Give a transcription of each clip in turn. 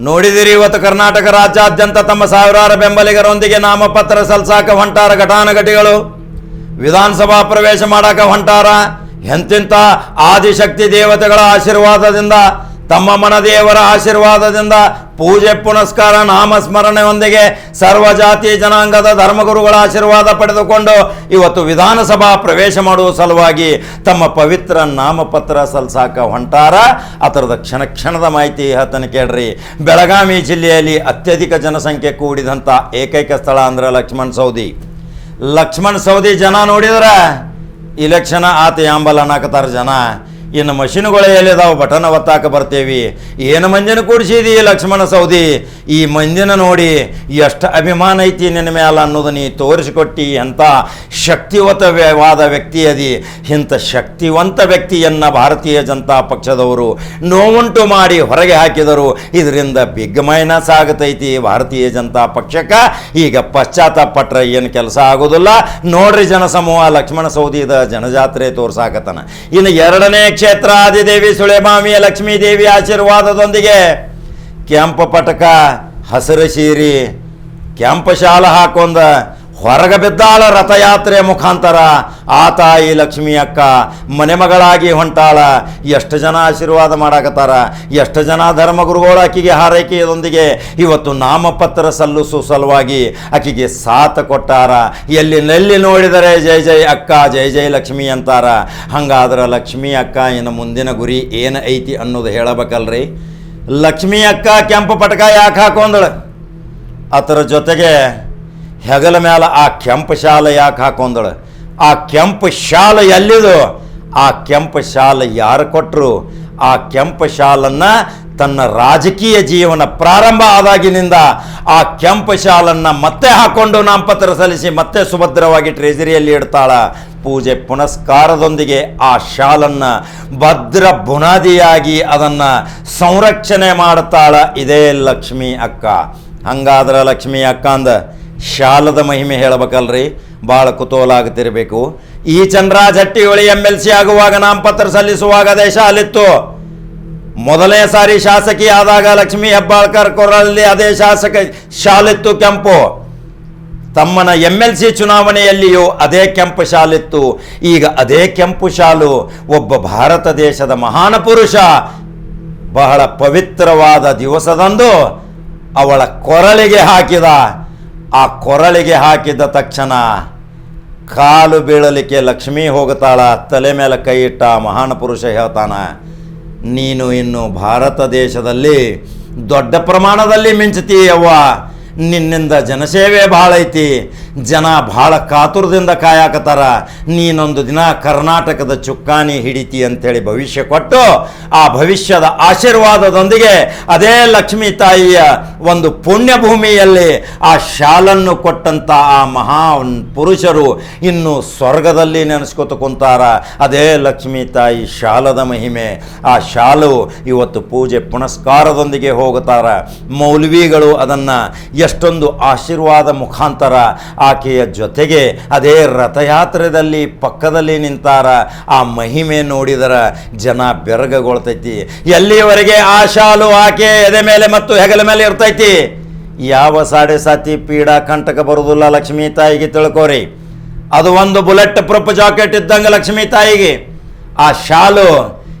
ನೋಡಿದಿರಿ ಇವತ್ತು ಕರ್ನಾಟಕ ರಾಜ್ಯಾದ್ಯಂತ ತಮ್ಮ ಸಾವಿರಾರು ಬೆಂಬಲಿಗರೊಂದಿಗೆ ನಾಮಪತ್ರ ಸಲ್ಸಾಕ ಹೊಂಟಾರ ಘಟಾನುಘಟಿಗಳು. ವಿಧಾನಸಭಾ ಪ್ರವೇಶ ಮಾಡಾಕ ಹೊಂಟಾರ. ಎಂತಿಂತ ಆದಿಶಕ್ತಿ ದೇವತೆಗಳ ಆಶೀರ್ವಾದದಿಂದ ತಮ್ಮ ಮನದೇವರ ಆಶೀರ್ವಾದದಿಂದ ಪೂಜೆ ಪುನಸ್ಕಾರ ನಾಮಸ್ಮರಣೆಯೊಂದಿಗೆ ಸರ್ವ ಜಾತಿ ಜನಾಂಗದ ಧರ್ಮಗುರುಗಳ ಆಶೀರ್ವಾದ ಪಡೆದುಕೊಂಡು ಇವತ್ತು ವಿಧಾನಸಭಾ ಪ್ರವೇಶ ಮಾಡುವ ಸಲುವಾಗಿ ತಮ್ಮ ಪವಿತ್ರ ನಾಮಪತ್ರ ಸಲ್ಸಾಕ ಹೊಂಟಾರ. ಅದರದ ಕ್ಷಣ ಕ್ಷಣದ ಮಾಹಿತಿ ಹೇಳ್ತಾನೆ ಕೇಳ್ರಿ. ಬೆಳಗಾವಿ ಜಿಲ್ಲೆಯಲ್ಲಿ ಅತ್ಯಧಿಕ ಜನಸಂಖ್ಯೆ ಕೂಡಿದಂಥ ಏಕೈಕ ಸ್ಥಳ ಅಂದ್ರೆ ಲಕ್ಷ್ಮಣ್ ಸೌದಿ. ಲಕ್ಷ್ಮಣ್ ಸೌದಿ ಜನ ನೋಡಿದ್ರೆ, ಇಲೆಕ್ಷನ್ ಆತ ಯಾಂಬಲ್ ಅನ್ನಕತ್ತಾರ ಜನ. ಇನ್ನು ಮಷಿನ್ಗಳು ಎಲ್ಲಿದಾವೆ ಬಟನ್ ಒತ್ತಾಕ ಬರ್ತೇವಿ. ಏನು ಮಂಜಿನ ಕೂಡಿಸಿದಿ ಲಕ್ಷ್ಮಣ ಸೌದಿ? ಈ ಮಂಜಿನ ನೋಡಿ ಎಷ್ಟು ಅಭಿಮಾನ ಐತಿ ನಿನ್ನ ಮ್ಯಾಲ ಅನ್ನೋದು ನೀ ತೋರಿಸಿಕೊಟ್ಟಿ ಎಂಥ ಶಕ್ತಿಯುತವಾದ ವ್ಯಕ್ತಿ ಅದಿ. ಇಂಥ ಶಕ್ತಿವಂತ ವ್ಯಕ್ತಿಯನ್ನು ಭಾರತೀಯ ಜನತಾ ಪಕ್ಷದವರು ನೋವುಂಟು ಮಾಡಿ ಹೊರಗೆ ಹಾಕಿದರು. ಇದರಿಂದ ಬಿಗ್ ಮೈನಸ್ ಆಗತೈತಿ ಭಾರತೀಯ ಜನತಾ ಪಕ್ಷಕ್ಕೆ. ಈಗ ಪಶ್ಚಾತ್ತಾಪಟ್ರೆ ಏನು ಕೆಲಸ ಆಗೋದಿಲ್ಲ. ನೋಡ್ರಿ ಜನಸಮೂಹ ಲಕ್ಷ್ಮಣ ಸೌದಿದ ಜನಜಾತ್ರೆ ತೋರ್ಸಾಕತನ ಇನ್ನು ಎರಡನೇ ಕ್ಷೇತ್ರ ಆದಿದೇವಿ ಸುಳೆಮಾಮಿಯ ಲಕ್ಷ್ಮೀ ದೇವಿ ಆಶೀರ್ವಾದದೊಂದಿಗೆ ಕೆಂಪು ಪಟಕ ಹಸಿರು ಸೀರಿ ಕೆಂಪು ಶಾಲ ಹಾಕೊಂಡ ಹೊರಗೆ ಬಿದ್ದಾಳ ರಥಯಾತ್ರೆ ಮುಖಾಂತರ ಆ ತಾಯಿ ಲಕ್ಷ್ಮಿ ಅಕ್ಕ ಮನೆ ಮಗಳಾಗಿ ಹೊಂಟಾಳ. ಎಷ್ಟು ಜನ ಆಶೀರ್ವಾದ ಮಾಡಾಕತ್ತಾರ. ಎಷ್ಟು ಜನ ಧರ್ಮಗುರುಗಳು ಆಕಿಗೆ ಹಾರೈಕೆಯದೊಂದಿಗೆ ಇವತ್ತು ನಾಮಪತ್ರ ಸಲ್ಲಿಸು ಸಲುವಾಗಿ ಆಕಿಗೆ ಸಾಥ ಕೊಟ್ಟಾರ. ಎಲ್ಲಿ ನೆಲ್ಲಿ ನೋಡಿದರೆ ಜೈ ಜೈ ಅಕ್ಕ, ಜೈ ಜೈ ಲಕ್ಷ್ಮಿ ಅಂತಾರ. ಹಂಗಾದ್ರೆ ಲಕ್ಷ್ಮಿ ಅಕ್ಕ, ಇನ್ನು ಮುಂದಿನ ಗುರಿ ಏನು ಐತಿ ಅನ್ನೋದು ಹೇಳಬೇಕಲ್ರಿ. ಲಕ್ಷ್ಮಿ ಅಕ್ಕ ಕೆಂಪು ಪಟಕ ಯಾಕೆ ಹಾಕೊಂದಳು? ಅದರ ಜೊತೆಗೆ ಹೆಗಲ ಮೇಲೆ ಆ ಕೆಂಪು ಶಾಲೆ ಯಾಕೆ ಹಾಕೊಂದಳು? ಆ ಕೆಂಪು ಶಾಲೆ ಎಲ್ಲಿದು? ಆ ಕೆಂಪು ಶಾಲೆ ಯಾರು ಕೊಟ್ಟರು ಆ ಕೆಂಪು ಶಾಲನ್ನು ತನ್ನ ರಾಜಕೀಯ ಜೀವನ ಪ್ರಾರಂಭ ಆದಾಗಿನಿಂದ ಆ ಕೆಂಪು ಶಾಲನ್ನು ಮತ್ತೆ ಹಾಕ್ಕೊಂಡು ನಾಮಪತ್ರ ಸಲ್ಲಿಸಿ ಮತ್ತೆ ಸುಭದ್ರವಾಗಿ ಟ್ರೆಜರಿಯಲ್ಲಿ ಇಡ್ತಾಳ. ಪೂಜೆ ಪುನಸ್ಕಾರದೊಂದಿಗೆ ಆ ಶಾಲನ್ನು ಭದ್ರ ಬುನಾದಿಯಾಗಿ ಅದನ್ನು ಸಂರಕ್ಷಣೆ ಮಾಡ್ತಾಳ. ಇದೇ ಲಕ್ಷ್ಮಿ ಅಕ್ಕ. ಹಂಗಾದ್ರೆ ಲಕ್ಷ್ಮಿ ಅಕ್ಕ ಅಂದ ಶಾಲದ ಮಹಿಮೆ ಹೇಳಬೇಕಲ್ರಿ ಭಾಳ ಕುತೂಹಲ ಆಗುತ್ತಿರಬೇಕು ಈ Chandraj Hattiholi M L C ಆಗುವಾಗ ನಾಮಪತ್ರ ಸಲ್ಲಿಸುವಾಗ ಅದೇ ಶಾಲಿತ್ತು. ಮೊದಲನೇ ಸಾರಿ ಶಾಸಕಿ ಆದಾಗ ಲಕ್ಷ್ಮೀ ಹೆಬ್ಬಾಳ್ಕರ್ ಕೊರಳಲ್ಲಿ ಅದೇ ಶಾಸಕ ಶಾಲಿತ್ತು ಕೆಂಪು. ತಮ್ಮನ ಎಂ ಎಲ್ ಸಿ ಚುನಾವಣೆಯಲ್ಲಿಯೂ ಅದೇ ಕೆಂಪು ಶಾಲಿತ್ತು. ಈಗ ಅದೇ ಕೆಂಪು ಶಾಲು ಒಬ್ಬ ಭಾರತ ದೇಶದ ಮಹಾನ ಪುರುಷ. ಬಹಳ ಪವಿತ್ರವಾದ ದಿವಸದಂದು ಅವಳ ಕೊರಳಿಗೆ ಹಾಕಿದ. ಆ ಕೊರಳಿಗೆ ಹಾಕಿದ ತಕ್ಷಣ ಕಾಲು ಬೀಳಲಿಕ್ಕೆ ಲಕ್ಷ್ಮೀ ಹೋಗುತ್ತಾಳ, ತಲೆ ಮೇಲೆ ಕೈ ಇಟ್ಟ ಮಹಾನ್ ಪುರುಷ ಹೇಳ್ತಾನ, ನೀನು ಇನ್ನು ಭಾರತ ದೇಶದಲ್ಲಿ ದೊಡ್ಡ ಪ್ರಮಾಣದಲ್ಲಿ ಮಿಂಚ್ತೀಯವ್ವ ನಿನ್ನಿಂದ ಜನಸೇವೆ ಭಾಳ ಐತಿ ಜನ ಭಾಳ ಕಾತುರದಿಂದ ಕಾಯಾಕತ್ತಾರ. ನೀನೊಂದು ದಿನ ಕರ್ನಾಟಕದ ಚುಕ್ಕಾಣಿ ಹಿಡಿತಿ ಅಂಥೇಳಿ ಭವಿಷ್ಯ ಕೊಟ್ಟು ಆ ಭವಿಷ್ಯದ ಆಶೀರ್ವಾದದೊಂದಿಗೆ ಅದೇ ಲಕ್ಷ್ಮೀ ತಾಯಿಯ ಒಂದು ಪುಣ್ಯಭೂಮಿಯಲ್ಲಿ ಆ ಶಾಲನ್ನು ಕೊಟ್ಟಂಥ ಆ ಮಹಾ ಪುರುಷರು ಇನ್ನು ಸ್ವರ್ಗದಲ್ಲಿ ನೆನೆಸ್ಕೊತ ಕುಂತಾರ. ಅದೇ ಲಕ್ಷ್ಮೀ ತಾಯಿ ಶಾಲದ ಮಹಿಮೆ. ಆ ಶಾಲು ಇವತ್ತು ಪೂಜೆ ಪುನಸ್ಕಾರದೊಂದಿಗೆ ಹೋಗುತ್ತಾರ. ಮೌಲ್ವಿಗಳು ಅದನ್ನು ಎಷ್ಟೊಂದು ಆಶೀರ್ವಾದ ಮುಖಾಂತರ ಆಕೆಯ ಜೊತೆಗೆ ಅದೇ ರಥಯಾತ್ರೆಯಲ್ಲಿ ಪಕ್ಕದಲ್ಲಿ ನಿಂತಾರ. ಆ ಮಹಿಮೆ ನೋಡಿದರ ಜನ ಬೆರಗಗೊಳ್ತೈತಿ. ಎಲ್ಲಿಯವರೆಗೆ ಆ ಶಾಲು ಆಕೆ ಎದೆ ಮೇಲೆ ಮತ್ತು ಹೆಗಲ ಮೇಲೆ ಇರ್ತೈತಿ? ಯಾವ ಸಾಡೆ ಸಾತಿ ಪೀಡಾ ಕಂಟಕ ಬರುವುದಿಲ್ಲ ಲಕ್ಷ್ಮೀ ತಾಯಿಗೆ ತಿಳ್ಕೋರಿ. ಅದು ಒಂದು ಬುಲೆಟ್ ಪ್ರೂಫ್ ಜಾಕೆಟ್ ಇದ್ದಂಗೆ ಲಕ್ಷ್ಮೀ ತಾಯಿಗೆ. ಆ ಶಾಲು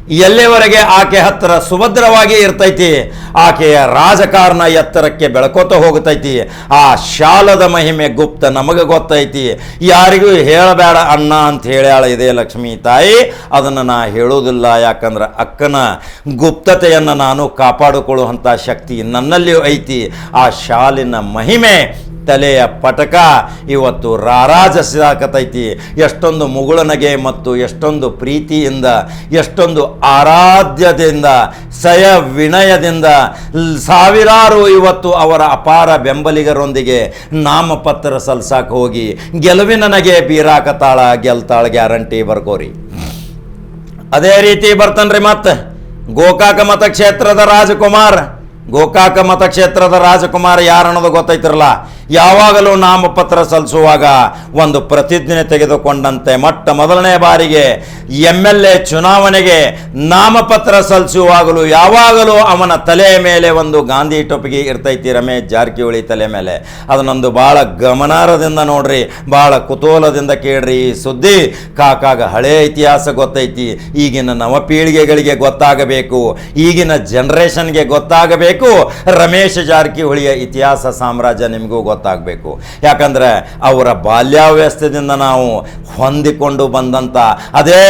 ಎಲ್ಲಿವರೆಗೆ ಆಕೆ ಹತ್ತಿರ ಸುಭದ್ರವಾಗಿ ಇರ್ತೈತಿ? ಆಕೆಯ ರಾಜಕಾರಣ ಎತ್ತರಕ್ಕೆ ಬೆಳ್ಕೋತ ಹೋಗ್ತೈತಿ. ಆ ಶಾಲದ ಮಹಿಮೆ ಗುಪ್ತ ನಮಗೆ ಗೊತ್ತೈತಿ. ಯಾರಿಗೂ ಹೇಳಬೇಡ ಅಣ್ಣ ಅಂತ ಹೇಳ್ಯಾಳ ಇದೇ ಲಕ್ಷ್ಮೀ ತಾಯಿ. ಅದನ್ನು ನಾ ಹೇಳೋದಿಲ್ಲ ಯಾಕಂದ್ರೆ ಅಕ್ಕನ ಗುಪ್ತತೆಯನ್ನು ನಾನು ಕಾಪಾಡಿಕೊಳ್ಳುವಂಥ ಶಕ್ತಿ ನನ್ನಲ್ಲಿಯೂ ಐತಿ. ಆ ಶಾಲಿನ ಮಹಿಮೆ ತಲೆಯ ಪಟಕ ಇವತ್ತು ರಾರಾಜಿಸಾಕತೈತಿ ಎಷ್ಟೊಂದು ಮುಗುಳನಗೆ ಮತ್ತು ಎಷ್ಟೊಂದು ಪ್ರೀತಿಯಿಂದ, ಎಷ್ಟೊಂದು ಆರಾಧ್ಯದಿಂದ, ಸಯ ವಿನಯದಿಂದ ಸಾವಿರಾರು ಇವತ್ತು ಅವರ ಅಪಾರ ಬೆಂಬಲಿಗರೊಂದಿಗೆ ನಾಮಪತ್ರ ಸಲ್ಸಾಕ ಹೋಗಿ. ಗೆಲುವಿನ ನಗೆ ಬೀರಾಕತಾಳ, ಗೆಲ್ತಾಳ ಗ್ಯಾರಂಟಿ ಬರ್ಕೋರಿ. ಅದೇ ರೀತಿ ಬರ್ತನ್ರಿ ಮತ್ತೆ ಗೋಕಾಕ ಮತಕ್ಷೇತ್ರದ ರಾಜಕುಮಾರ್. ಗೋಕಾಕ ಮತಕ್ಷೇತ್ರದ ರಾಜಕುಮಾರ್ ಯಾರು ಅನ್ನೋದು ಗೊತ್ತೈತಿರಲ್ಲ? ಯಾವಾಗಲೂ ನಾಮಪತ್ರ ಸಲ್ಲಿಸುವಾಗ ಒಂದು ಪ್ರತಿಜ್ಞೆ ತೆಗೆದುಕೊಂಡಂತೆ. ಮೊಟ್ಟ ಮೊದಲನೇ ಬಾರಿಗೆ ಎಂ ಎಲ್ ಎ ಚುನಾವಣೆಗೆ ನಾಮಪತ್ರ ಸಲ್ಲಿಸುವಾಗಲೂ ಯಾವಾಗಲೂ ಅವನ ತಲೆಯ ಮೇಲೆ ಒಂದು ಗಾಂಧಿ ಟೊಪಿಗೆ ಇರ್ತೈತಿ ರಮೇಶ್ ಜಾರಕಿಹೊಳಿ ತಲೆ ಮೇಲೆ. ಅದನ್ನೊಂದು ಭಾಳ ಗಮನಾರ್ಹದಿಂದ ನೋಡ್ರಿ ಭಾಳ ಕುತೂಹಲದಿಂದ ಕೇಳ್ರಿ. ಈ ಸುದ್ದಿ ಕಾಕಾಗ ಹಳೆ ಇತಿಹಾಸ ಗೊತ್ತೈತಿ. ಈಗಿನ ನವ ಪೀಳಿಗೆಗಳಿಗೆ ಗೊತ್ತಾಗಬೇಕು. ಈಗಿನ ಜನ್ರೇಷನ್ಗೆ ಗೊತ್ತಾಗಬೇಕು. ರಮೇಶ್ ಜಾರಕಿಹೊಳಿಯ ಇತಿಹಾಸ ಸಾಮ್ರಾಜ್ಯ ನಿಮಗೂ ಗೊತ್ತಾಗಬೇಕು. ಯಾಕಂದ್ರೆ ಅವರ ಬಾಲ್ಯಾವ್ಯಸ್ಥದಿಂದ ನಾವು ಹೊಂದಿಕೊಂಡು ಬಂದಂಥ ಅದೇ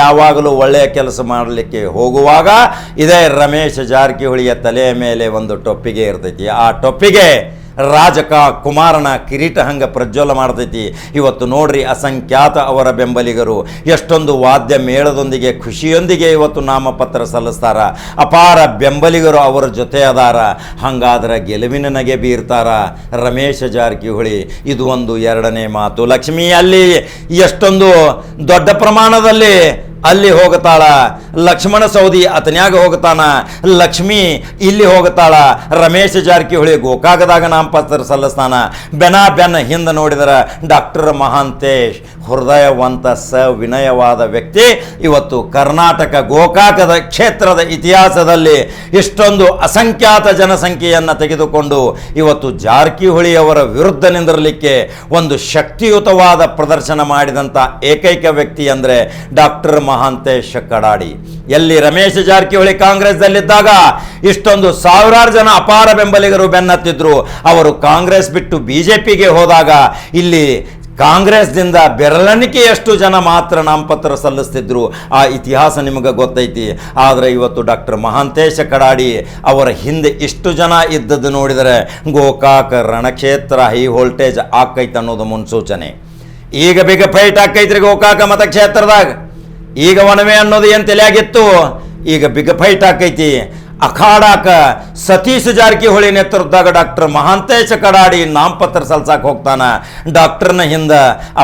ಯಾವಾಗಲೂ ಒಳ್ಳೆಯ ಕೆಲಸ ಮಾಡಲಿಕ್ಕೆ ಹೋಗುವಾಗ ಇದೇ ರಮೇಶ್ ಜಾರಕಿಹೊಳಿಯ ತಲೆಯ ಮೇಲೆ ಒಂದು ಟೊಪ್ಪಿಗೆ ಇರ್ತೈತಿ. ಆ ಟೊಪ್ಪಿಗೆ ರಾಜಕ ಕುಮಾರನ ಕಿರೀಟ ಹಂಗೆ ಪ್ರಜ್ವಲ ಮಾಡ್ತೈತಿ. ಇವತ್ತು ನೋಡ್ರಿ ಅಸಂಖ್ಯಾತ ಅವರ ಬೆಂಬಲಿಗರು. ಎಷ್ಟೊಂದು ವಾದ್ಯ ಮೇಳದೊಂದಿಗೆ ಖುಷಿಯೊಂದಿಗೆ ಇವತ್ತು ನಾಮಪತ್ರ ಸಲ್ಲಿಸ್ತಾರ. ಅಪಾರ ಬೆಂಬಲಿಗರು ಅವರ ಜೊತೆ ಅದಾರ. ಹಂಗಾದ್ರೆ ಗೆಲುವಿನ ನಗೆ ಬೀರ್ತಾರ. ರಮೇಶ ಜಾರಕಿಹೊಳಿ, ಇದು ಒಂದು ಎರಡನೇ ಮಾತು. ಲಕ್ಷ್ಮಿ, ಅಲ್ಲಿ ಎಷ್ಟೊಂದು ದೊಡ್ಡ ಪ್ರಮಾಣದಲ್ಲಿ ಅಲ್ಲಿ ಹೋಗತಾಳ. ಲಕ್ಷ್ಮಣ ಸೌದಿ ಅತನ್ಯಾಗ ಹೋಗತಾನ. ಲಕ್ಷ್ಮಿ ಇಲ್ಲಿ ಹೋಗತಾಳ. ರಮೇಶ್ ಜಾರಕಿಹೊಳಿ ಗೋಕಾಕದಾಗ ನಾಮಪತ್ರ ಸಲ್ಲಿಸ್ತಾನ. ಬೆನ ಬೆನ್ನ ಹಿಂದೆ ನೋಡಿದರ ಡಾಕ್ಟರ್ ಮಹಾಂತೇಶ್, ಹೃದಯವಂತ ಸವಿನಯವಾದ ವ್ಯಕ್ತಿ. ಇವತ್ತು ಕರ್ನಾಟಕ ಗೋಕಾಕದ ಕ್ಷೇತ್ರದ ಇತಿಹಾಸದಲ್ಲಿ ಇಷ್ಟೊಂದು ಅಸಂಖ್ಯಾತ ಜನಸಂಖ್ಯೆಯನ್ನು ತೆಗೆದುಕೊಂಡು ಇವತ್ತು ಜಾರಕಿಹೊಳಿಯವರ ವಿರುದ್ಧ ನಿಂದಿರಲಿಕ್ಕೆ ಒಂದು ಶಕ್ತಿಯುತವಾದ ಪ್ರದರ್ಶನ ಮಾಡಿದಂಥ ಏಕೈಕ ವ್ಯಕ್ತಿ ಅಂದರೆ ಡಾಕ್ಟರ್ ಮಹಾಂತೇಶ್ ಕಡಾಡಿ ಎಲ್ಲಿ ರಮೇಶ್ ಜಾರಕಿಹೊಳಿ ಕಾಂಗ್ರೆಸ್ದಲ್ಲಿದ್ದಾಗ ಇಷ್ಟೊಂದು ಸಾವಿರಾರು ಜನ ಅಪಾರ ಬೆಂಬಲಿಗರು ಬೆನ್ನತ್ತಿದ್ರು. ಅವರು ಕಾಂಗ್ರೆಸ್ ಬಿಟ್ಟು ಬಿಜೆಪಿಗೆ ಹೋದಾಗ ಇಲ್ಲಿ ಕಾಂಗ್ರೆಸ್ದಿಂದ ಬೆರಳಣಿಕೆಯಷ್ಟು ಜನ ಮಾತ್ರ ನಾಮಪತ್ರ ಸಲ್ಲಿಸ್ತಿದ್ರು. ಆ ಇತಿಹಾಸ ನಿಮಗೆ ಗೊತ್ತೈತಿ. ಆದರೆ ಇವತ್ತು ಡಾಕ್ಟರ್ ಮಹಾಂತೇಶ ಕಡಾಡಿ ಅವರ ಹಿಂದೆ ಇಷ್ಟು ಜನ ಇದ್ದದ್ದು ನೋಡಿದರೆ ಗೋಕಾಕ ರಣಕ್ಷೇತ್ರ ಹೈ ವೋಲ್ಟೇಜ್ ಆಕೈತೆ ಅನ್ನೋದು ಮುನ್ಸೂಚನೆ. ಈಗ ಬೇಗ ಫೈಟ್ ಆಕೈತ್ರಿ ಗೋಕಾಕ ಮತಕ್ಷೇತ್ರದಾಗ. ಈಗ ಒಣವೆ ಅನ್ನೋದು ಏನು ತಲೆಯಾಗಿತ್ತು? ಈಗ ಬಿಗ್ ಫೈಟ್ ಆಕೈತಿ. ಅಖಾಡಾಕ ಸತೀಶ್ ಜಾರಕಿಹೊಳಿ ನೇತೃತ್ವದಾಗ ಡಾಕ್ಟರ್ ಮಹಾಂತೇಶ ಕಡಾಡಿ ನಾಮಪತ್ರ ಸಲ್ಸಾಕ್ ಹೋಗ್ತಾನ. ಡಾಕ್ಟರ್ನ ಹಿಂದ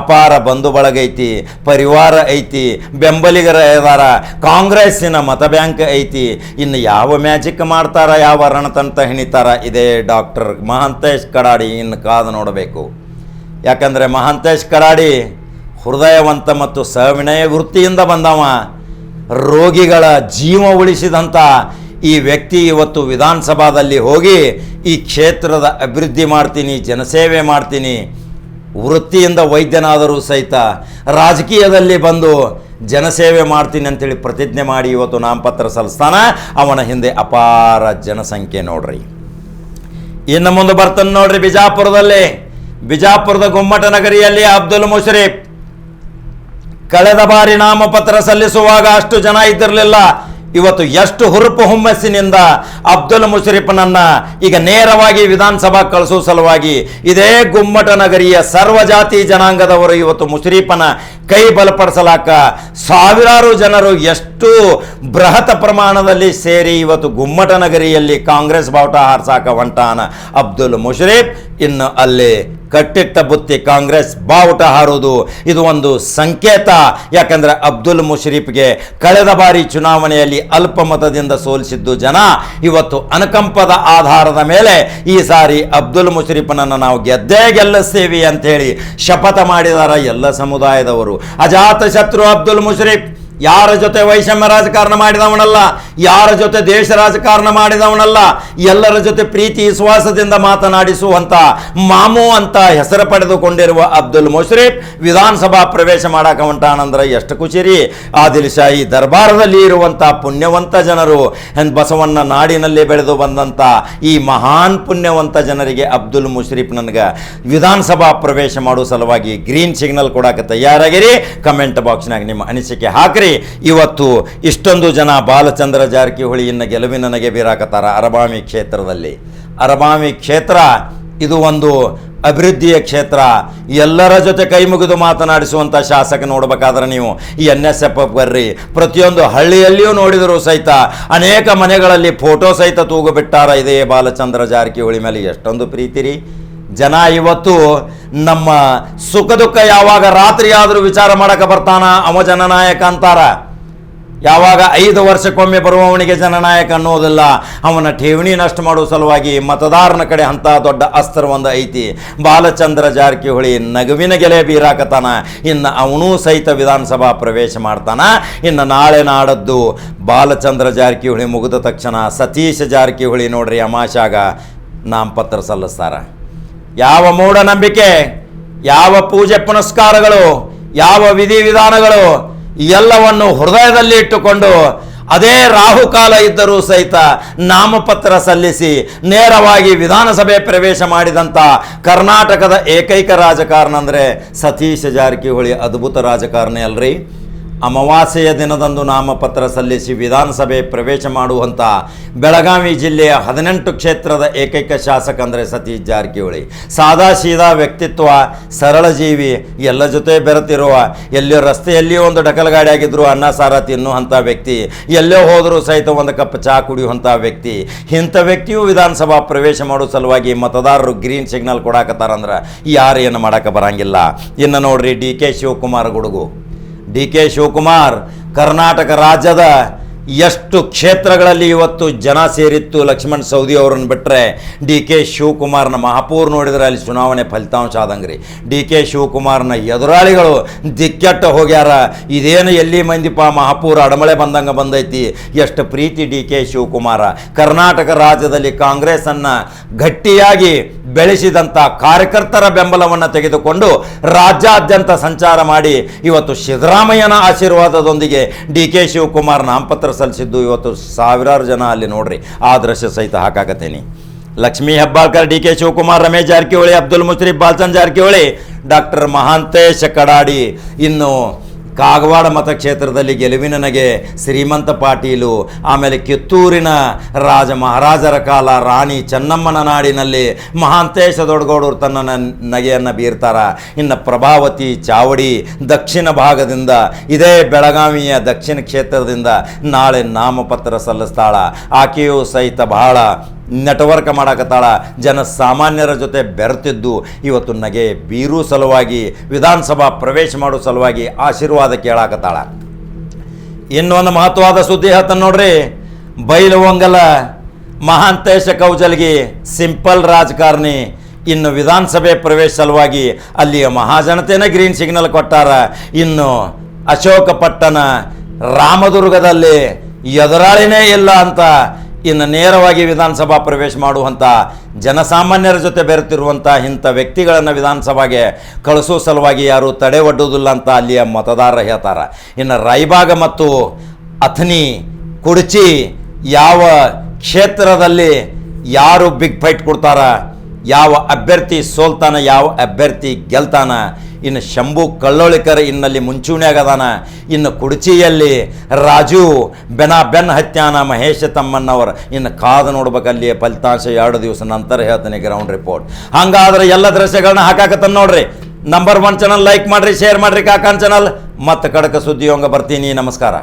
ಅಪಾರ ಬಂಧು ಬಳಗ ಐತಿ, ಪರಿವಾರ ಐತಿ, ಬೆಂಬಲಿಗರ ಇದಾರ ಕಾಂಗ್ರೆಸ್ಸಿನ ಮತ ಬ್ಯಾಂಕ್ ಐತಿ. ಇನ್ನು ಯಾವ ಮ್ಯಾಜಿಕ್ ಮಾಡ್ತಾರ, ಯಾವ ರಣತಂತ್ರ ಹೆಣಿತಾರ, ಇದೇ ಡಾಕ್ಟರ್ ಮಹಾಂತೇಶ್ ಕಡಾಡಿ ಇನ್ನು ಕಾದು ನೋಡಬೇಕು. ಯಾಕಂದರೆ ಮಹಾಂತೇಶ್ ಕರಾಡಿ ಹೃದಯವಂತ ಮತ್ತು ಸವಿನಯ ವೃತ್ತಿಯಿಂದ ಬಂದವ. ರೋಗಿಗಳ ಜೀವ ಉಳಿಸಿದಂಥ ಈ ವ್ಯಕ್ತಿ ಇವತ್ತು ವಿಧಾನಸಭಾದಲ್ಲಿ ಹೋಗಿ ಈ ಕ್ಷೇತ್ರದ ಅಭಿವೃದ್ಧಿ ಮಾಡ್ತೀನಿ, ಜನಸೇವೆ ಮಾಡ್ತೀನಿ. ವೃತ್ತಿಯಿಂದ ವೈದ್ಯನಾದರೂ ಸಹಿತ ರಾಜಕೀಯದಲ್ಲಿ ಬಂದು ಜನಸೇವೆ ಮಾಡ್ತೀನಿ ಅಂತೇಳಿ ಪ್ರತಿಜ್ಞೆ ಮಾಡಿ ಇವತ್ತು ನಾಮಪತ್ರ ಸಲ್ಲಿಸ್ತಾನ. ಅವನ ಹಿಂದೆ ಅಪಾರ ಜನಸಂಖ್ಯೆ ನೋಡ್ರಿ. ಇನ್ನು ಮುಂದೆ ಬರ್ತಾನೆ ನೋಡ್ರಿ ಬಿಜಾಪುರದಲ್ಲಿ. ಬಿಜಾಪುರದ ಗುಮ್ಮಟ ನಗರಿಯಲ್ಲಿ ಅಬ್ದುಲ್ ಮುಷರೀಫ್ ಕಳೆದ ಬಾರಿ ನಾಮಪತ್ರ ಸಲ್ಲಿಸುವಾಗ ಅಷ್ಟು ಜನ ಇದ್ದಿರಲಿಲ್ಲ. ಇವತ್ತು ಎಷ್ಟು ಹುರುಪು ಹುಮ್ಮಸ್ಸಿನಿಂದ ಅಬ್ದುಲ್ ಮುಷರೀಫ್ನನ್ನ ಈಗ ನೇರವಾಗಿ ವಿಧಾನಸಭಾ ಕಳಿಸುವ ಸಲುವಾಗಿ ಇದೇ ಗುಮ್ಮಟ ನಗರಿಯ ಸರ್ವಜಾತಿ ಜನಾಂಗದವರು ಇವತ್ತು ಮುಷರೀಫನ ಕೈ ಬಲಪಡಿಸಲಾಕ ಸಾವಿರಾರು ಜನರು ಎಷ್ಟು ಬೃಹತ್ ಪ್ರಮಾಣದಲ್ಲಿ ಸೇರಿ ಇವತ್ತು ಗುಮ್ಮಟ ನಗರಿಯಲ್ಲಿ ಕಾಂಗ್ರೆಸ್ ಬಾವುಟ ಹಾರ್ಸಾಕ ಹೊಂಟಾನ ಅಬ್ದುಲ್ ಮುಷರೀಫ್ ಇನ್ನು ಅಲ್ಲಿ ಕಟ್ಟಿಟ್ಟ ಬುತ್ತಿ ಕಾಂಗ್ರೆಸ್ ಬಾವುಟ ಹಾರೋದು. ಇದು ಒಂದು ಸಂಕೇತ. ಯಾಕಂದ್ರೆ ಅಬ್ದುಲ್ ಮುಷರೀಫ್ಗೆ ಕಳೆದ ಬಾರಿ ಚುನಾವಣೆಯಲ್ಲಿ ಅಲ್ಪ ಮತದಿಂದ ಸೋಲಿಸಿದ್ದು ಜನ. ಇವತ್ತು ಅನುಕಂಪದ ಆಧಾರದ ಮೇಲೆ ಈ ಸಾರಿ ಅಬ್ದುಲ್ ಮುಷರೀಫನನ್ನು ನಾವು ಗೆದ್ದೇ ಗೆಲ್ಲಿಸ್ತೀವಿ ಅಂತೇಳಿ ಶಪಥ ಮಾಡಿದಾರ ಎಲ್ಲ ಸಮುದಾಯದವರು. ಅಜಾತ ಶತ್ರು ಅಬ್ದುಲ್ ಮುಷರೀಫ್ ಯಾರ ಜೊತೆ ವೈಷಮ್ಯ ರಾಜಕಾರಣ ಮಾಡಿದವನಲ್ಲ, ಯಾರ ಜೊತೆ ದೇಶ ರಾಜಕಾರಣ ಮಾಡಿದವನಲ್ಲ, ಎಲ್ಲರ ಜೊತೆ ಪ್ರೀತಿ, ವಿಶ್ವಾಸದಿಂದ ಮಾತನಾಡಿಸುವಂತ ಮಾಮು ಅಂತ ಹೆಸರು ಪಡೆದುಕೊಂಡಿರುವ ಅಬ್ದುಲ್ ಮುಷರೀಫ್ ವಿಧಾನಸಭಾ ಪ್ರವೇಶ ಮಾಡಾಕ ಹೊಂಟಾನಂದ್ರೆ ಎಷ್ಟು ಖುಷಿ ರೀ ಆದಿಲ್ ಶಾಹಿ ದರ್ಬಾರದಲ್ಲಿ ಇರುವಂತ ಪುಣ್ಯವಂತ ಜನರು ಬಸವಣ್ಣ ನಾಡಿನಲ್ಲಿ ಬೆಳೆದು ಬಂದಂತ ಈ ಮಹಾನ್ ಪುಣ್ಯವಂತ ಜನರಿಗೆ ಅಬ್ದುಲ್ ಮುಷರೀಫ್ ನನಗೆ ವಿಧಾನಸಭಾ ಪ್ರವೇಶ ಮಾಡುವ ಸಲುವಾಗಿ ಗ್ರೀನ್ ಸಿಗ್ನಲ್ ಕೊಡಕ್ಕೆ ತಯಾರಾಗಿರಿ. ಕಮೆಂಟ್ ಬಾಕ್ಸ್ನಾಗ ನಿಮ್ಮ ಅನಿಸಿಕೆ ಹಾಕ್ರಿ. ಇವತ್ತು ಇಷ್ಟೊಂದು ಜನ ಬಾಲಚಂದ್ರ ಜಾರಕಿಹೊಳಿಯನ್ನು ಗೆಲುವಿನ ನನಗೆ ಬೀರಾಕತ್ತಾರ ಅರಬಾಮಿ ಕ್ಷೇತ್ರದಲ್ಲಿ. ಅರಬಾಮಿ ಕ್ಷೇತ್ರ ಇದು ಒಂದು ಅಭಿವೃದ್ಧಿಯ ಕ್ಷೇತ್ರ. ಎಲ್ಲರ ಜೊತೆ ಕೈ ಮುಗಿದು ಮಾತನಾಡಿಸುವಂಥ ಶಾಸಕ ನೋಡಬೇಕಾದ್ರೆ ನೀವು ಈ ಎನ್ ಎಸ್ ಎಫ್ ಬರ್ರಿ. ಪ್ರತಿಯೊಂದು ಹಳ್ಳಿಯಲ್ಲಿಯೂ ನೋಡಿದರೂ ಸಹಿತ ಅನೇಕ ಮನೆಗಳಲ್ಲಿ ಫೋಟೋ ಸಹಿತ ತೂಗು ಬಿಟ್ಟಾರ ಇದೇ ಬಾಲಚಂದ್ರ ಜಾರಕಿಹೊಳಿ ಮೇಲೆ. ಎಷ್ಟೊಂದು ಪ್ರೀತಿ ರೀ. ಜನ ಇವತ್ತು ನಮ್ಮ ಸುಖ ದುಃಖ ಯಾವಾಗ ರಾತ್ರಿ ಆದರೂ ವಿಚಾರ ಮಾಡಕ್ಕೆ ಬರ್ತಾನ? ಅವ ಜನನಾಯಕ ಅಂತಾರ. ಯಾವಾಗ ಐದು ವರ್ಷಕ್ಕೊಮ್ಮೆ ಬರುವವನಿಗೆ ಜನನಾಯಕ ಅನ್ನೋದಿಲ್ಲ. ಅವನ ಠೇವಣಿ ನಷ್ಟ ಮಾಡುವ ಸಲುವಾಗಿ ಮತದಾರನ ಕಡೆ ಅಂತ ದೊಡ್ಡ ಅಸ್ತ್ರ ಒಂದು ಐತಿ. ಬಾಲಚಂದ್ರ ಜಾರಕಿಹೊಳಿ ನಗುವಿನ ಗೆಲೆ ಬೀರಾಕತಾನ ಇನ್ನು ಅವನೂ ಸಹಿತ ವಿಧಾನಸಭಾ ಪ್ರವೇಶ ಮಾಡ್ತಾನ. ಇನ್ನು ನಾಳೆ ನಾಡದ್ದು ಬಾಲಚಂದ್ರ ಜಾರಕಿಹೊಳಿ ಮುಗಿದ ತಕ್ಷಣ ಸತೀಶ್ ಜಾರಕಿಹೊಳಿ ನೋಡ್ರಿ ಅಮಾಶಾಗ ನಾಮಪತ್ರ ಸಲ್ಲಿಸ್ತಾರ. ಯಾವ ಮೂಢನಂಬಿಕೆ, ಯಾವ ಪೂಜೆ ಪುನಸ್ಕಾರಗಳು, ಯಾವ ವಿಧಿವಿಧಾನಗಳು ಎಲ್ಲವನ್ನು ಹೃದಯದಲ್ಲಿ ಇಟ್ಟುಕೊಂಡು ಅದೇ ರಾಹುಕಾಲ ಇದ್ದರೂ ಸಹಿತ ನಾಮಪತ್ರ ಸಲ್ಲಿಸಿ ನೇರವಾಗಿ ವಿಧಾನಸಭೆ ಪ್ರವೇಶ ಮಾಡಿದಂಥ ಕರ್ನಾಟಕದ ಏಕೈಕ ರಾಜಕಾರಣ ಅಂದರೆ ಸತೀಶ್ ಜಾರಕಿಹೊಳಿ ಅದ್ಭುತ ರಾಜಕಾರಣಿ ಅಲ್ರಿ. ಅಮಾವಾಸ್ಯೆಯ ದಿನದಂದು ನಾಮಪತ್ರ ಸಲ್ಲಿಸಿ ವಿಧಾನಸಭೆ ಪ್ರವೇಶ ಮಾಡುವಂಥ ಬೆಳಗಾವಿ ಜಿಲ್ಲೆಯ ಹದಿನೆಂಟು ಕ್ಷೇತ್ರದ ಏಕೈಕ ಶಾಸಕ ಅಂದರೆ ಸತೀಶ್ ಜಾರಕಿಹೊಳಿ. ಸಾದಾ ಸೀದಾ ವ್ಯಕ್ತಿತ್ವ, ಸರಳ ಜೀವಿ, ಎಲ್ಲ ಜೊತೆ ಬೆರೆತಿರುವ ಎಲ್ಲೋ ರಸ್ತೆಯಲ್ಲಿಯೂ ಒಂದು ಡಕಲ್ ಗಾಡಿ ಆಗಿದ್ರು ಅನ್ನ, ಸಾರ ತಿನ್ನುವಂಥ ವ್ಯಕ್ತಿ, ಎಲ್ಲೋ ಹೋದರೂ ಸಹಿತ ಒಂದು ಕಪ್ ಚಹಾ ಕುಡಿಯುವಂಥ ವ್ಯಕ್ತಿ. ಇಂಥ ವ್ಯಕ್ತಿಯು ವಿಧಾನಸಭಾ ಪ್ರವೇಶ ಮಾಡೋ ಸಲುವಾಗಿ ಮತದಾರರು ಗ್ರೀನ್ ಸಿಗ್ನಲ್ ಕೊಡಾಕತ್ತಾರಂದ್ರೆ ಯಾರು ಏನು ಮಾಡೋಕೆ ಬರಂಗಿಲ್ಲ. ಇನ್ನು ನೋಡ್ರಿ ಡಿ ಕೆ ಶಿವಕುಮಾರ್ ಗುಡುಗು. ಡಿ ಕೆ ಶಿವಕುಮಾರ್, ಕರ್ನಾಟಕ ರಾಜ್ಯದ ಎಷ್ಟು ಕ್ಷೇತ್ರಗಳಲ್ಲಿ ಇವತ್ತು ಜನ ಸೇರಿತ್ತು ಲಕ್ಷ್ಮಣ್ ಸೌದಿ ಅವರನ್ನು ಬಿಟ್ಟರೆ ಡಿ ಕೆ ಶಿವಕುಮಾರ್ನ ಮಹಾಪೂರ್ ನೋಡಿದರೆ ಅಲ್ಲಿ ಚುನಾವಣೆ ಫಲಿತಾಂಶ ಆದಂಗ್ರಿ. ಡಿ ಕೆ ಶಿವಕುಮಾರ್ನ ಎದುರಾಳಿಗಳು ದಿಕ್ಕೆಟ್ಟು ಹೋಗ್ಯಾರ. ಇದೇನು ಎಲ್ಲಿ ಮಂದಿಪ ಮಹಾಪೂರ್ ಅಡಮಳೆ ಬಂದಂಗೆ ಬಂದೈತಿ. ಎಷ್ಟು ಪ್ರೀತಿ ಡಿ ಕೆ ಶಿವಕುಮಾರ. ಕರ್ನಾಟಕ ರಾಜ್ಯದಲ್ಲಿ ಕಾಂಗ್ರೆಸ್ಸನ್ನು ಗಟ್ಟಿಯಾಗಿ ಬೆಳೆಸಿದಂಥ ಕಾರ್ಯಕರ್ತರ ಬೆಂಬಲವನ್ನು ತೆಗೆದುಕೊಂಡು ರಾಜ್ಯಾದ್ಯಂತ ಸಂಚಾರ ಮಾಡಿ ಇವತ್ತು ಸಿದ್ದರಾಮಯ್ಯನ ಆಶೀರ್ವಾದದೊಂದಿಗೆ ಡಿ ಕೆ ಶಿವಕುಮಾರ್ ನಾಮಪತ್ರ ಸಲ್ಲಿಸಿದ್ದು ಇವತ್ತು ಸಾವಿರಾರು ಜನ ಅಲ್ಲಿ ನೋಡ್ರಿ. ಆ ದೃಶ್ಯ ಸಹಿತ ಹಾಕಾಕತ್ತೀನಿ. Lakshmi Hebbalkar, D K Shivakumar, Ramesh Jarkiholi, Abdul Musrif Balchand Jarkiholi, doctor Mahantesh Kadadi. ಇನ್ನು ಕಾಗವಾಡ ಮತಕ್ಷೇತ್ರದಲ್ಲಿ ಗೆಲುವಿನ ನನಗೆ ಶ್ರೀಮಂತ ಪಾಟೀಲು, ಆಮೇಲೆ ಕಿತ್ತೂರಿನ ರಾಜ ಮಹಾರಾಜರ ಕಾಲ ರಾಣಿ ಚೆನ್ನಮ್ಮನ ನಾಡಿನಲ್ಲಿ ಮಹಾಂತೇಶ ದೊಡ್ಡಗೌಡರು ತನ್ನ ನಗೆಯನ್ನು ಬೀರ್ತಾರ. ಇನ್ನು ಪ್ರಭಾವತಿ ಚಾವಡಿ ದಕ್ಷಿಣ ಭಾಗದಿಂದ ಇದೇ ಬೆಳಗಾವಿಯ ದಕ್ಷಿಣ ಕ್ಷೇತ್ರದಿಂದ ನಾಳೆ ನಾಮಪತ್ರ ಸಲ್ಲಿಸ್ತಾಳ. ಆಕೆಯೂ ಸಹಿತ ಬಹಳ ನೆಟ್ವರ್ಕ್ ಮಾಡಾಕತ್ತಾಳ. ಜನ ಸಾಮಾನ್ಯರ ಜೊತೆ ಬೆರೆತಿದ್ದು ಇವತ್ತು ನಗೆ ಬೀರು ಸಲುವಾಗಿ, ವಿಧಾನಸಭಾ ಪ್ರವೇಶ ಮಾಡೋ ಸಲುವಾಗಿ ಆಶೀರ್ವಾದ ಕೇಳಾಕತ್ತಾಳ. ಇನ್ನೊಂದು ಮಹತ್ವವಾದ ಸುದ್ದಿ ಹೇಳ್ತಾನೆ ನೋಡ್ರಿ. ಬೈಲುವಂಗಲ ಮಹಾಂತೇಶ ಕೌಜಲ್ಗೆ, ಸಿಂಪಲ್ ರಾಜಕಾರಣಿ, ಇನ್ನು ವಿಧಾನಸಭೆ ಪ್ರವೇಶ ಸಲುವಾಗಿ ಅಲ್ಲಿಯ ಮಹಾಜನತೆನೇ ಗ್ರೀನ್ ಸಿಗ್ನಲ್ ಕೊಟ್ಟಾರ. ಇನ್ನು ಅಶೋಕಪಟ್ಟಣ, ರಾಮದುರ್ಗದಲ್ಲಿ ಎದುರಾಳಿನೇ ಇಲ್ಲ ಅಂತ ಇನ್ನು ನೇರವಾಗಿ ವಿಧಾನಸಭಾ ಪ್ರವೇಶ ಮಾಡುವಂಥ ಜನಸಾಮಾನ್ಯರ ಜೊತೆ ಬೆರೆತಿರುವಂಥ ಇಂಥ ವ್ಯಕ್ತಿಗಳನ್ನು ವಿಧಾನಸಭೆಗೆ ಕಳಿಸೋ ಸಲುವಾಗಿ ಯಾರೂ ತಡೆ ಒಡ್ಡುವುದಿಲ್ಲ ಅಂತ ಅಲ್ಲಿಯ ಮತದಾರರು ಹೇಳ್ತಾರೆ. ಇನ್ನು ರೈಬಾಗ ಮತ್ತು ಅಥನಿ ಕುಡಚಿ ಯಾವ ಕ್ಷೇತ್ರದಲ್ಲಿ ಯಾರು ಬಿಗ್ ಫೈಟ್ ಕೊಡ್ತಾರ, ಯಾವ ಅಭ್ಯರ್ಥಿ ಸೋಲ್ತಾನ, ಯಾವ ಅಭ್ಯರ್ಥಿ ಗೆಲ್ತಾನ ಇನ್ನು ಶಂಭು ಕಳ್ಳೋಳಿಕರ್ ಇನ್ನಲ್ಲಿ ಮುಂಚೂಣಿಯಾಗ ಅದಾನ ಇನ್ನು ಕುಡಚಿಯಲ್ಲಿ ರಾಜು ಬೆನ ಬೆನ್ ಹತ್ಯಾನ ಮಹೇಶ ತಮ್ಮಣ್ಣವರ ಇನ್ನು ಕಾದು ನೋಡ್ಬೇಕಲ್ಲಿ ಫಲಿತಾಂಶ ಎರಡು ದಿವಸ ನಂತರ ಹೇಳ್ತಾನೆ ಗ್ರೌಂಡ್ ರಿಪೋರ್ಟ್ ಹಂಗಾದ್ರೆ ಎಲ್ಲ ದೃಶ್ಯಗಳನ್ನ ಹಾಕಾಕತ್ತ ನೋಡ್ರಿ. ನಂಬರ್ ಒನ್ ಚಾನಲ್ ಲೈಕ್ ಮಾಡ್ರಿ ಶೇರ್ ಮಾಡ್ರಿ ಕಾಕಾನ್ ಚಾನಲ್ ಮತ್ತೆ ಕಡಕ ಸುದ್ದಿಯೊಂಗ ಬರ್ತೀನಿ. ನಮಸ್ಕಾರ.